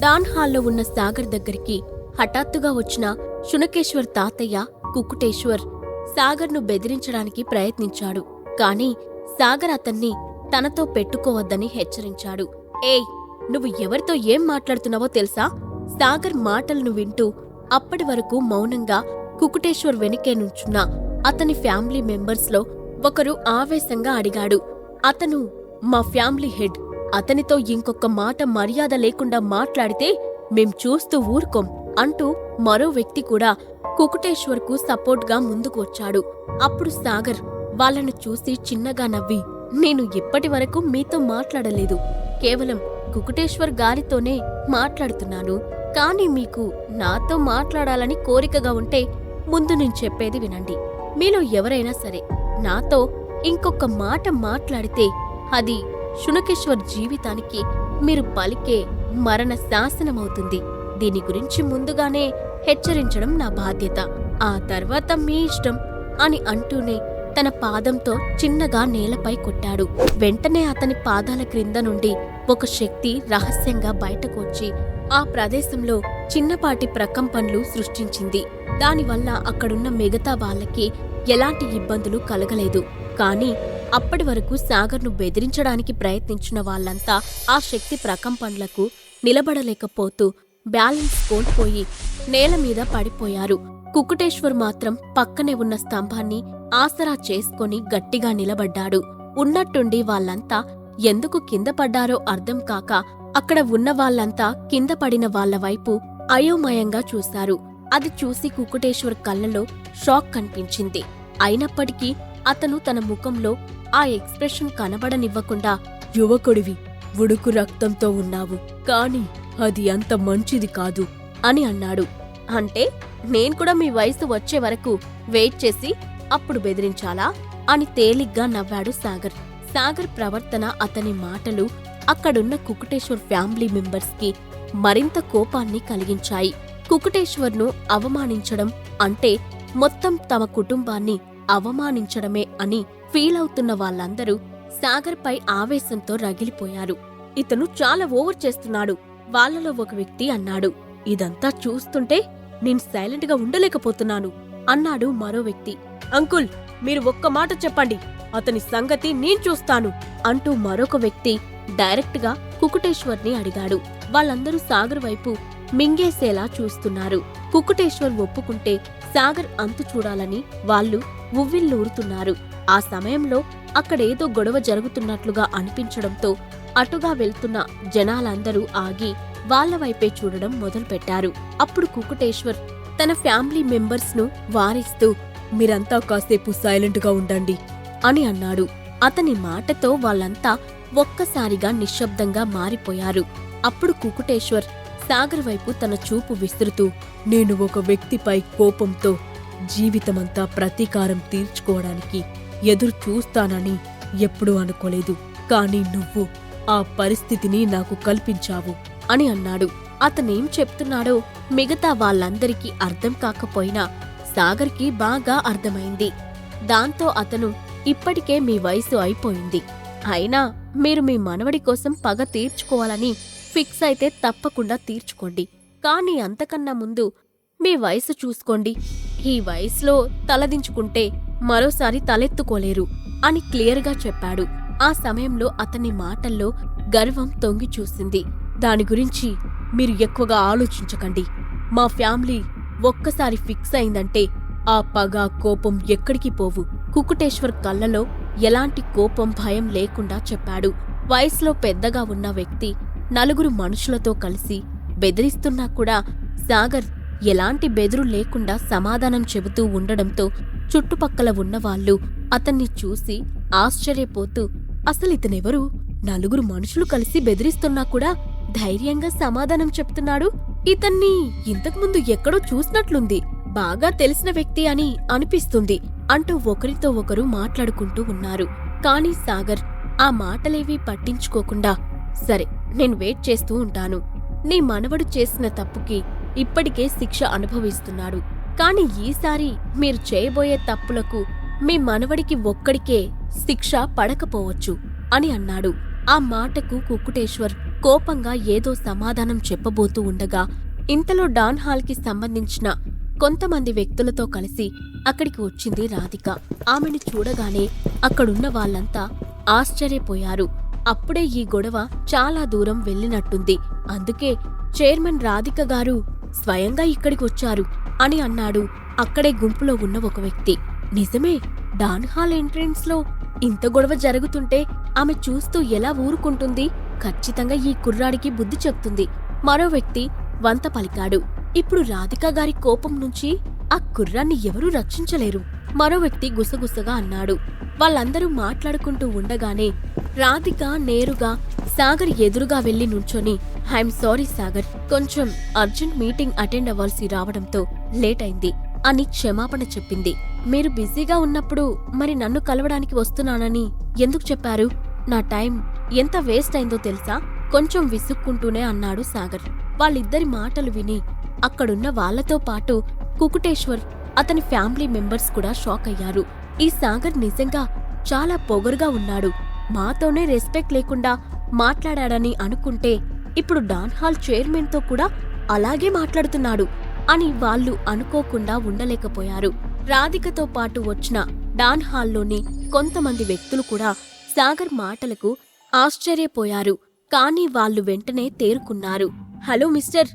Don హాల్లో ఉన్న సాగర్ దగ్గరికి హఠాత్తుగా వచ్చిన శునకేశ్వర్ తాతయ్య కుకుటేశ్వర్ సాగర్ను బెదిరించడానికి ప్రయత్నించాడు. కాని సాగర్ అతన్ని తనతో పెట్టుకోవద్దని హెచ్చరించాడు. ఏయ్ నువ్వు ఎవరితో ఏం మాట్లాడుతున్నావో తెలుసా? సాగర్ మాటలను వింటూ అప్పటి వరకు మౌనంగా కుకుటేశ్వర్ వెనుకే నుంచున్న అతని ఫ్యామిలీ మెంబర్స్లో ఒకరు ఆవేశంగా అడిగాడు. అతను మా ఫ్యామిలీ హెడ్. అతనితో ఇంకొక మాట మర్యాద లేకుండా మాట్లాడితే మేం చూస్తూ ఊరుకోం అంటూ మరో వ్యక్తి కూడా కుకుటేశ్వర్కు సపోర్ట్గా ముందుకు వచ్చాడు. అప్పుడు సాగర్ వాళ్ళను చూసి చిన్నగా నవ్వి నేను ఇప్పటి వరకు మీతో మాట్లాడలేదు. కేవలం కుకుటేశ్వర్ గారితోనే మాట్లాడుతున్నాను. కానీ మీకు నాతో మాట్లాడాలని కోరికగా ఉంటే ముందు నేను చెప్పేది వినండి. మీలో ఎవరైనా సరే నాతో ఇంకొక మాట మాట్లాడితే అది శునకేశ్వర్ జీవితానికి మీరు పలికే మరణ శాసనమవుతుంది. దీని గురించి ముందుగానే హెచ్చరించడం నా బాధ్యత. ఆ తర్వాత మీ ఇష్టం అని అంటూనే తన పాదంతో చిన్నగా నేలపై కొట్టాడు. వెంటనే అతని పాదాల క్రింద నుండి ఒక శక్తి రహస్యంగా బయటకు వచ్చి ఆ ప్రదేశంలో చిన్నపాటి ప్రకంపనలు సృష్టించింది. దానివల్ల అక్కడున్న మిగతా వాళ్ళకి ఎలాంటి ఇబ్బందులు కలగలేదు. కానీ అప్పటి వరకు సాగర్ను బెదిరించడానికి ప్రయత్నించిన వాళ్ళంతా ఆ శక్తి ప్రకంపనలకు నిలబడలేకపోతూ బ్యాలెన్స్ కోల్పోయి నేల మీద పడిపోయారు. కుకుటేశ్వర్ మాత్రం పక్కనే ఉన్న స్తంభాన్ని ఆసరా చేసుకొని గట్టిగా నిలబడ్డాడు. ఉన్నట్టుండి వాళ్ళంతా ఎందుకు కింద పడ్డారో అర్థం కాక అక్కడ ఉన్న వాళ్ళంతా కింద పడిన వాళ్ళ వైపు అయోమయంగా చూశారు. అది చూసి కుకుటేశ్వర్ కళ్ళలో షాక్ కనిపించింది. అయినప్పటికీ అతను తన ముఖంలో ఆ ఎక్స్ప్రెషన్ కనబడనివ్వకుండా యువకుడివి ఉడుకు రక్తంతో ఉన్నావు కాని అది అంత మంచిది కాదు అని అన్నాడు. అంటే నేను కూడా మీ వయసు వచ్చే వరకు వెయిట్ చేసి అప్పుడు బెదిరించాలా? అని తేలిగ్గా నవ్వాడు సాగర్. సాగర్ ప్రవర్తన అతని మాటలు అక్కడున్న కుకుటేశ్వర్ ఫ్యామిలీ మెంబర్స్కి మరింత కోపాన్ని కలిగించాయి. కుకుటేశ్వర్ను అవమానించడం అంటే మొత్తం తమ కుటుంబాన్ని అవమానించడమే అని ఫీల్ అవుతున్న వాళ్ళందరూ సాగర్పై ఆవేశంతో రగిలిపోయారు. ఇతను చాలా ఓవర్ చేస్తున్నాడు. వాళ్ళలో ఒక వ్యక్తి అన్నాడు ఇదంతా చూస్తుంటే నేను సైలెంట్గా ఉండలేకపోతున్నాను అన్నాడు మరో వ్యక్తి. అంకుల్ మీరు ఒక్క మాట చెప్పండి. అతని సంగతి నేను చూస్తాను అంటూ మరొక వ్యక్తి డైరెక్ట్గా కుకుటేశ్వర్ని అడిగాడు. వాళ్ళందరూ సాగర్ వైపు మింగేసేలా చూస్తున్నారు. కుకుటేశ్వర్ ఒప్పుకుంటే సాగర్ అంతు చూడాలని వాళ్ళు ఉవ్విల్లూరుతున్నారు ఆ సమయంలో అక్కడేదో గొడవ జరుగుతున్నట్లుగా అనిపించడంతో అటుగా వెళ్తున్న జనాలందరూ ఆగి వాళ్ళ వైపే చూడడం మొదలుపెట్టారు. అప్పుడు కుకుటేశ్వర్ తన ఫ్యామిలీ మెంబర్స్ను వారిస్తూ మీరంతా కాసేపు సైలెంట్గా ఉండండి అని అన్నాడు. అతని మాటతో వాళ్ళంతా ఒక్కసారిగా నిశ్శబ్దంగా మారిపోయారు. అప్పుడు కుకుటేశ్వర్ సాగర్ వైపు తన చూపు విసురుతూ నేను ఒక వ్యక్తిపై కోపంతో జీవితమంతా ప్రతీకారం తీర్చుకోవడానికి ఎదురు చూస్తానని ఎప్పుడూ అనుకోలేదు. కానీ నువ్వు ఆ పరిస్థితిని నాకు కల్పించావు అని అన్నాడు. అతనేం చెప్తున్నాడో మిగతా వాళ్ళందరికీ అర్థం కాకపోయినా సాగర్కి బాగా అర్థమైంది. దాంతో అతను ఇప్పటికే మీ వయసు అయిపోయింది. అయినా మీరు మీ మనవడి కోసం పగ తీర్చుకోవాలని ఫిక్స్ అయితే తప్పకుండా తీర్చుకోండి. కానీ అంతకన్నా ముందు మీ వయసు చూసుకోండి. ఈ వయసులో తలదించుకుంటే మరోసారి తలెత్తుకోలేరు అని క్లియర్గా చెప్పాడు. ఆ సమయంలో అతని మాటల్లో గర్వం తొంగి చూసింది. దాని గురించి మీరు ఎక్కువగా ఆలోచించకండి. మా ఫ్యామిలీ ఒక్కసారి ఫిక్స్ అయిందంటే ఆ పగ కోపం ఎక్కడికి పోవు. కుకుటేశ్వర్ కళ్ళలో ఎలాంటి కోపం భయం లేకుండా చెప్పాడు. వయసులో పెద్దగా ఉన్న వ్యక్తి నలుగురు మనుషులతో కలిసి బెదిరిస్తున్నా కూడా సాగర్ ఎలాంటి బెదురు లేకుండా సమాధానం చెబుతూ ఉండడంతో చుట్టుపక్కల ఉన్నవాళ్ళు అతన్ని చూసి ఆశ్చర్యపోతూ అసలు ఇతనెవరు? నలుగురు మనుషులు కలిసి బెదిరిస్తున్నా కూడా ధైర్యంగా సమాధానం చెప్తున్నాడు? ఇతన్ని ఇంతకుముందు ఎక్కడో చూసినట్లుంది. బాగా తెలిసిన వ్యక్తి అని అనిపిస్తుంది అంటూ ఒకరితో ఒకరు మాట్లాడుకుంటూ ఉన్నారు. కానీ సాగర్ ఆ మాటలేవీ పట్టించుకోకుండా సరే నేను వెయిట్ చేస్తూ ఉంటాను. నీ మనవడు చేసిన తప్పుకి ఇప్పటికే శిక్ష అనుభవిస్తున్నాడు. కాని ఈసారి మీరు చేయబోయే తప్పులకు మీ మనవడికి ఒక్కడికే శిక్ష పడకపోవచ్చు అని అన్నాడు. ఆ మాటకు కుక్కుటేశ్వర్ కోపంగా ఏదో సమాధానం చెప్పబోతూ ఉండగా ఇంతలో డాన్ హాల్కి సంబంధించిన కొంతమంది వ్యక్తులతో కలిసి అక్కడికి వచ్చింది రాధిక. ఆమెను చూడగానే అక్కడున్న వాళ్ళంతా ఆశ్చర్యపోయారు. అప్పుడే ఈ గొడవ చాలా దూరం వెళ్ళినట్టుంది. అందుకే చైర్మన్ రాధిక గారు స్వయంగా ఇక్కడికి వచ్చారు అని అన్నాడు అక్కడే గుంపులో ఉన్న ఒక వ్యక్తి. నిజమే డాన్ హాల్ ఎంట్రెన్స్లో ఇంత గొడవ జరుగుతుంటే ఆమె చూస్తూ ఎలా ఊరుకుంటుంది? ఖచ్చితంగా ఈ కుర్రాడికి బుద్ధి చెప్తుంది. మరో వ్యక్తి వంత పలికాడు. ఇప్పుడు రాధిక గారి కోపం నుంచి ఆ కుర్రాన్ని ఎవరూ రక్షించలేరు. మరో వ్యక్తి గుసగుసగా అన్నాడు. వాళ్ళందరూ మాట్లాడుకుంటూ ఉండగానే రాధిక నేరుగా సాగర్ ఎదురుగా వెళ్ళి నుంచొని ఐఎమ్ సారీ సాగర్ కొంచెం అర్జెంట్ మీటింగ్ అటెండ్ అవ్వాల్సి రావడంతో లేట్ అయింది అని క్షమాపణ చెప్పింది. మీరు బిజీగా ఉన్నప్పుడు మరి నన్ను కలవడానికి వస్తున్నానని ఎందుకు చెప్పారు? నా టైం ఎంత వేస్ట్ అయిందో తెలుసా? కొంచెం విసుక్కుంటూనే అన్నాడు సాగర్. వాళ్ళిద్దరి మాటలు విని అక్కడున్న వాళ్ళతో పాటు కుకుటేశ్వర్ అతని ఫ్యామిలీ మెంబర్స్ కూడా షాక్ అయ్యారు. ఈ సాగర్ నిజంగా చాలా పొగరుగా ఉన్నాడు. మాతోనే రెస్పెక్ట్ లేకుండా మాట్లాడాడని అనుకుంటే ఇప్పుడు డాన్ హాల్ చైర్మన్తో కూడా అలాగే మాట్లాడుతున్నాడు అని వాళ్ళు అనుకోకుండా ఉండలేకపోయారు. రాధికతో పాటు వచ్చిన డాన్ హాల్లోని కొంతమంది వ్యక్తులు కూడా సాగర్ మాటలకు ఆశ్చర్యపోయారు. కానీ వాళ్ళు వెంటనే తేరుకున్నారు. హలో మిస్టర్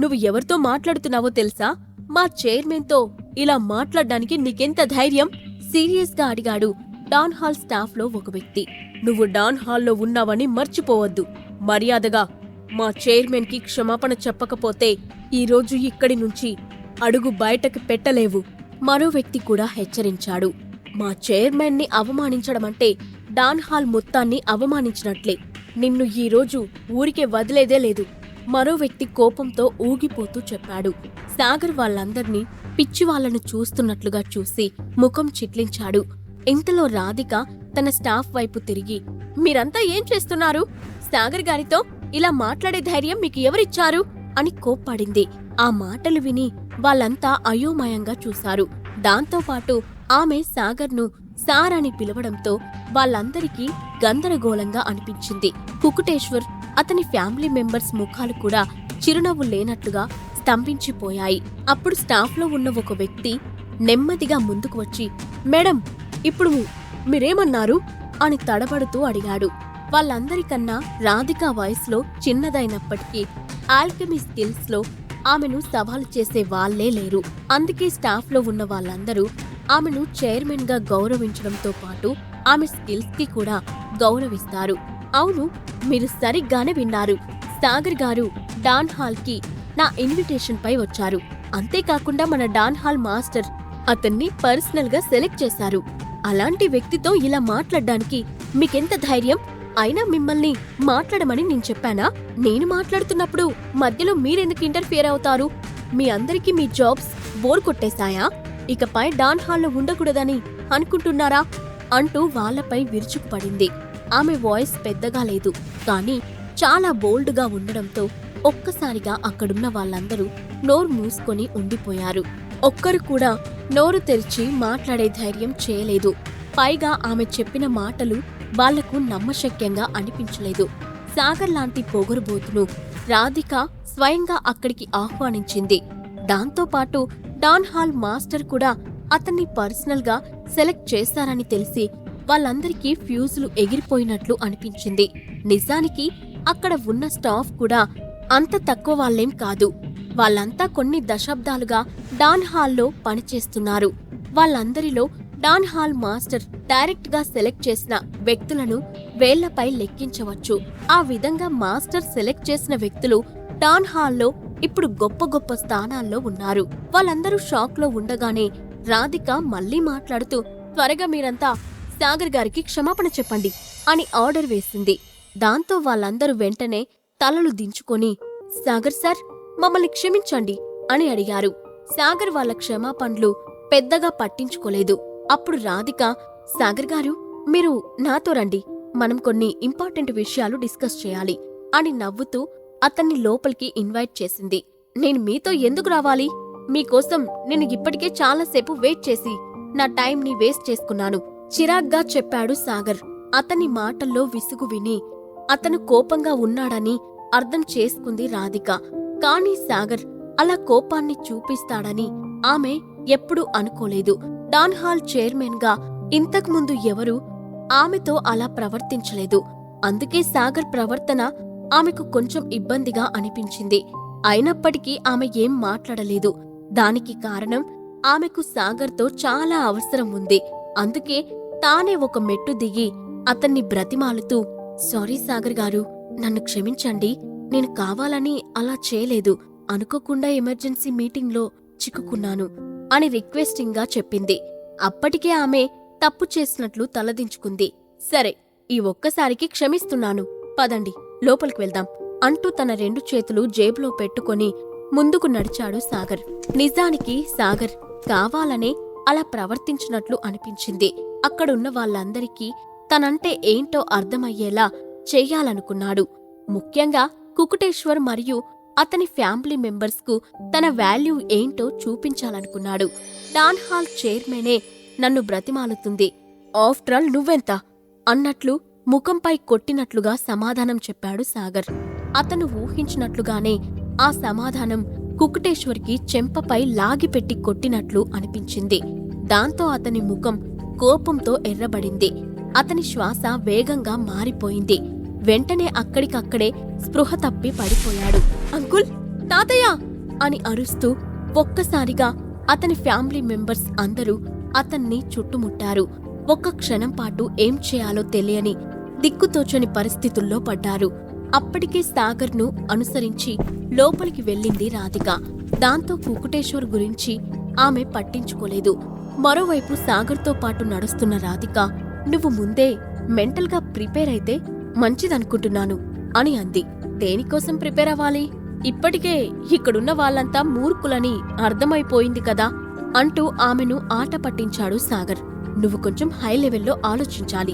నువ్వు ఎవరితో మాట్లాడుతున్నావో తెలుసా? మా చైర్మన్తో ఇలా మాట్లాడడానికి నీకెంత ధైర్యం? సీరియస్గా అడిగాడు డాన్ హాల్ స్టాఫ్లో ఒక వ్యక్తి. నువ్వు డాన్ హాల్లో ఉన్నావని మర్చిపోవద్దు. మర్యాదగా మా చైర్మన్కి క్షమాపణ చెప్పకపోతే ఈరోజు ఇక్కడి నుంచి అడుగు బయటకు పెట్టలేవు. మరో వ్యక్తి కూడా హెచ్చరించాడు. మా చైర్మన్ని అవమానించడమంటే డాన్ హాల్ మొత్తాన్ని అవమానించినట్లే. నిన్ను ఈరోజు ఊరికే వదిలేదే లేదు. మరో వ్యక్తి కోపంతో ఊగిపోతూ చెప్పాడు. సాగర్ వాళ్ళందర్నీ పిచ్చి వాళ్ళను చూస్తున్నట్లుగా చూసి ముఖం చిట్లించాడు. ఇంతలో రాధిక తన స్టాఫ్ వైపు తిరిగి మీరంతా ఏం చేస్తున్నారు? సాగర్ గారితో ఇలా మాట్లాడే ధైర్యం మీకు ఎవరిచ్చారు? అని కోప్పడింది. ఆ మాటలు విని వాళ్ళంతా అయోమయంగా చూశారు. దాంతోపాటు ఆమె సాగర్ను సార్ అని పిలవడంతో వాళ్ళందరికీ గందరగోళంగా అనిపించింది. కుకుటేశ్వర్ అతని ఫ్యామిలీ మెంబర్స్ ముఖాలు కూడా చిరునవ్వు లేనట్లుగా స్తంభించిపోయాయి. అప్పుడు స్టాఫ్లో ఉన్న ఒక వ్యక్తి నెమ్మదిగా ముందుకు వచ్చి మేడం ఇప్పుడు మీరేమన్నారు? అని తడబడుతూ అడిగాడు. వాళ్ళందరికన్నా రాధిక వయసులో చిన్నదైనప్పటికీ ఆల్కెమీ స్కిల్స్లో ఆమెను సవాలు చేసే వాళ్ళే లేరు. అందుకే స్టాఫ్లో ఉన్న వాళ్ళందరూ ఆమెను చైర్మన్గా గౌరవించడంతో పాటు ఆమె స్కిల్స్కి కూడా గౌరవిస్తారు. అవును మీరు సరిగ్గానే విన్నారు. సాగర్ గారు డాన్ హాల్కి నా ఇన్విటేషన్ పై వచ్చారు. అంతేకాకుండా మన డాన్ హాల్ మాస్టర్ అతన్ని పర్సనల్గా సెలెక్ట్ చేశారు. అలాంటి వ్యక్తితో ఇలా మాట్లాడడానికి మీకెంత ధైర్యం? అయినా మిమ్మల్ని మాట్లాడమని నేను చెప్పానా? నేను మాట్లాడుతున్నప్పుడు మధ్యలో మీరెందుకు ఇంటర్ఫియర్ అవుతారు? మీ అందరికీ మీ జాబ్స్ బోర్ కొట్టేశాయా? ఇకపై డాన్ హాల్లో ఉండకూడదని అనుకుంటున్నారా? అంటూ వాళ్ళపై విరుచుకుపడింది ఆమె వాయిస్ పెద్దగా లేదు. కానీ చాలా బోల్డ్గా ఉండడంతో ఒక్కసారిగా అక్కడున్న వాళ్ళందరూ నోరు మూసుకొని ఉండిపోయారు. ఒక్కరు కూడా నోరు తెరిచి మాట్లాడే ధైర్యం చేయలేదు. పైగా ఆమె చెప్పిన మాటలు వాళ్ళకు నమ్మశక్యంగా అనిపించలేదు. సాగర్ లాంటి పొగరుబోతును రాధిక స్వయంగా అక్కడికి ఆహ్వానించింది. దాంతోపాటు డాన్ హాల్ మాస్టర్ కూడా అతన్ని పర్సనల్గా సెలెక్ట్ చేస్తారని తెలిసి వాళ్ళందరికీ ఫ్యూజులు ఎగిరిపోయినట్లు అనిపించింది. నిజానికి అక్కడ ఉన్న స్టాఫ్ కూడా అంత తక్కువ వాళ్ళేం కాదు. వాళ్ళంతా కొన్ని దశాబ్దాలుగా డాన్ హాల్లో పనిచేస్తున్నారు. వాళ్ళందరిలో డాన్ హాల్ మాస్టర్ డైరెక్ట్గా సెలెక్ట్ చేసిన వ్యక్తులను వేళ్ళపై లెక్కించవచ్చు. ఆ విధంగా మాస్టర్ సెలెక్ట్ చేసిన వ్యక్తులు డాన్ హాల్లో ఇప్పుడు గొప్ప గొప్ప స్థానాల్లో ఉన్నారు. వాళ్ళందరూ షాక్లో ఉండగానే రాధిక మళ్ళీ మాట్లాడుతూ త్వరగా మీరంతా సాగర్ గారికి క్షమాపణ చెప్పండి అని ఆర్డర్ వేసింది. దాంతో వాళ్ళందరూ వెంటనే తలలు దించుకొని సాగర్ సార్ మమ్మల్ని క్షమించండి అని అడిగారు. సాగర్ వాళ్ళ క్షమాపణలు పెద్దగా పట్టించుకోలేదు. అప్పుడు రాధిక సాగర్ గారు మీరు నాతో రండి. మనం కొన్ని ఇంపార్టెంట్ విషయాలు డిస్కస్ చేయాలి అని నవ్వుతూ అతన్ని లోపలికి ఇన్వైట్ చేసింది. నేను మీతో ఎందుకు రావాలి? మీకోసం నేను ఇప్పటికే చాలాసేపు వెయిట్ చేసి నా టైంని వేస్ట్ చేసుకున్నాను చిరాగ్గా చెప్పాడు సాగర్. అతని మాటల్లో విసుగు విని అతను కోపంగా ఉన్నాడని అర్థం చేసుకుంది రాధిక. కానీ సాగర్ అలా కోపాన్ని చూపిస్తాడని ఆమె ఎప్పుడూ అనుకోలేదు. డాన్ హాల్ చైర్మన్గా ఇంతకుముందు ఎవరూ ఆమెతో అలా ప్రవర్తించలేదు. అందుకే సాగర్ ప్రవర్తన ఆమెకు కొంచెం ఇబ్బందిగా అనిపించింది. అయినప్పటికీ ఆమె ఏం మాట్లాడలేదు. దానికి కారణం ఆమెకు సాగర్తో చాలా అవసరం ఉంది. అందుకే తానే ఒక మెట్టు దిగి అతన్ని బ్రతిమాలుతూ సారీ సాగర్ గారు నన్ను క్షమించండి. నేను కావాలని అలా చేయలేదు. అనుకోకుండా ఎమర్జెన్సీ మీటింగ్లో చిక్కుకున్నాను అని రిక్వెస్టింగ్గా చెప్పింది. అప్పటికే ఆమె తప్పు చేసినట్లు తలదించుకుంది. సరే ఈ ఒక్కసారికి క్షమిస్తున్నాను. పదండి లోపలికి వెళ్దాం అంటూ తన రెండు చేతులు జేబులో పెట్టుకొని ముందుకు నడిచాడు సాగర్. నిజానికి సాగర్ కావాలనే అలా ప్రవర్తించినట్లు అనిపించింది. అక్కడున్న వాళ్ళందరికీ తనంటే ఏంటో అర్థమయ్యేలా చెయ్యాలనుకున్నాడు ముఖ్యంగా కుకుటేశ్వర్ మరియు అతని ఫ్యామిలీ మెంబర్స్కు తన వాల్యూ ఏంటో చూపించాలనుకున్నాడు. టాన్ హాల్ చైర్మనే నన్ను బ్రతిమాలుతుంది. ఆఫ్టర్ ఆల్ నువ్వెంత? అన్నట్లు ముఖంపై కొట్టినట్లుగా సమాధానం చెప్పాడు సాగర్. అతను ఊహించినట్లుగానే ఆ సమాధానం కుకుటేశ్వర్కి చెంపపై లాగిపెట్టి కొట్టినట్లు అనిపించింది. దాంతో అతని ముఖం కోపంతో ఎర్రబడింది. అతని శ్వాస వేగంగా మారిపోయింది. వెంటనే అక్కడికక్కడే స్పృహ తప్పి పడిపోయాడు. అంకుల్! తాతయ్య! అని అరుస్తూ ఒక్కసారిగా అతని ఫ్యామిలీ మెంబర్స్ అందరూ అతన్ని చుట్టుముట్టారు. ఒక్క క్షణం పాటు ఏం చేయాలో తెలియని దిక్కుతోచని పరిస్థితుల్లో పడ్డారు. అప్పటికే సాగర్ను అనుసరించి లోపలికి వెళ్ళింది రాధిక. దాంతో కుకుటేశ్వర్ గురించి ఆమె పట్టించుకోలేదు. మరోవైపు సాగర్తో పాటు నడుస్తున్న రాధిక నువ్వు ముందే మెంటల్గా ప్రిపేర్ అయితే మంచిదనుకుంటున్నాను అని అంది. దేనికోసం ప్రిపేర్ అవ్వాలి? ఇప్పటికే ఇక్కడున్న వాళ్ళంతా మూర్ఖులని అర్థమైపోయింది కదా అంటూ ఆమెను ఆట పట్టించాడు సాగర్. నువ్వు కొంచెం హై లెవెల్లో ఆలోచించాలి.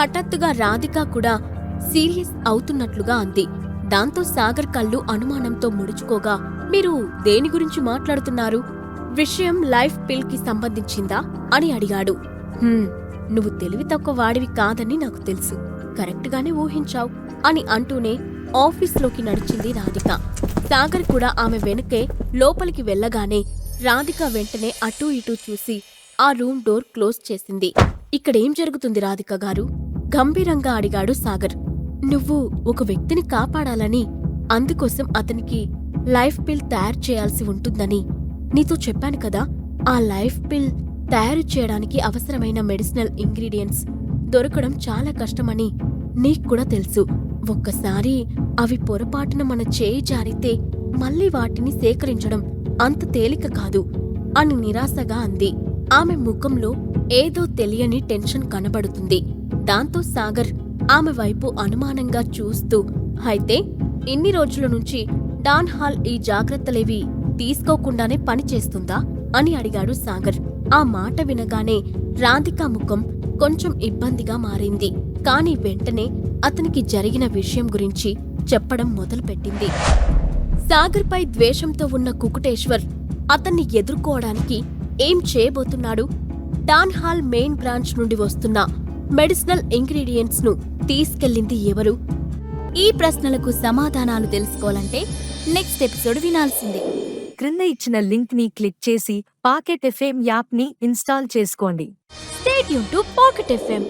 హఠాత్తుగా రాధిక కూడా సీరియస్ అవుతున్నట్లుగా అంది. దాంతో సాగర్ కళ్ళు అనుమానంతో ముడుచుకోగా మీరు దేని గురించి మాట్లాడుతున్నారు? విషయం లైఫ్ పిల్కి సంబంధించిందా? అని అడిగాడు. నువ్వు తెలివి తక్కువ వాడివి కాదని నాకు తెలుసు. కరెక్ట్గానే ఊహించావు అని అంటూనే ఆఫీస్లోకి నడిచింది రాధిక. సాగర్ కూడా ఆమె వెనుకే లోపలికి వెళ్ళగానే రాధిక వెంటనే అటూ ఇటూ చూసి ఆ రూమ్ డోర్ క్లోజ్ చేసింది. ఇక్కడేం జరుగుతుంది రాధిక గారు? గంభీరంగా అడిగాడు సాగర్. నువ్వు ఒక వ్యక్తిని కాపాడాలని అందుకోసం అతనికి లైఫ్ బిల్ తయారు చేయాల్సి ఉంటుందని నీతో చెప్పాను కదా. ఆ లైఫ్ బిల్ తయారు చేయడానికి అవసరమైన మెడిసినల్ ఇంగ్రీడియంట్స్ దొరకడం చాలా కష్టమని నీకు కూడా తెలుసు. ఒక్కసారి అవి పొరపాటున మన చేయి జారితే మళ్ళీ వాటిని సేకరించడం అంత తేలిక కాదు అని నిరాశగా అంది. ఆమె ముఖంలో ఏదో తెలియని టెన్షన్ కనబడుతుంది. దాంతో సాగర్ ఆమె వైపు అనుమానంగా చూస్తూ అయితే ఇన్ని రోజుల నుంచి డాన్ హాల్ ఈ జాగ్రత్తలేవి తీసుకోకుండానే పని చేస్తుందా? అని అడిగాడు సాగర్. ఆ మాట వినగానే రాధిక ముఖం కొంచెం ఇబ్బందిగా మారింది. కాని వెంటనే అతనికి జరిగిన విషయం గురించి చెప్పడం మొదలుపెట్టింది. సాగర్పై ద్వేషంతో ఉన్న కుకుటేశ్వర్ అతన్ని ఎదుర్కోవడానికి ఏం చేయబోతున్నాడు? డాన్ హాల్ మెయిన్ బ్రాంచ్ నుండి వస్తున్న మెడిసినల్ ఇంగ్రీడియంట్స్ను తీసుకెళ్ళింది ఎవరు? ఈ ప్రశ్నలకు సమాధానాలు తెలుసుకోవాలంటే నెక్స్ట్ ఎపిసోడ్ వినాల్సిందే. క్రింద ఇచ్చిన లింక్ని క్లిక్ చేసి పాకెట్ ఎఫ్ఎం యాప్ని ఇన్స్టాల్ చేసుకోండి. స్టేట్ యూన్ టు పాకెట్ ఎఫ్ఎం.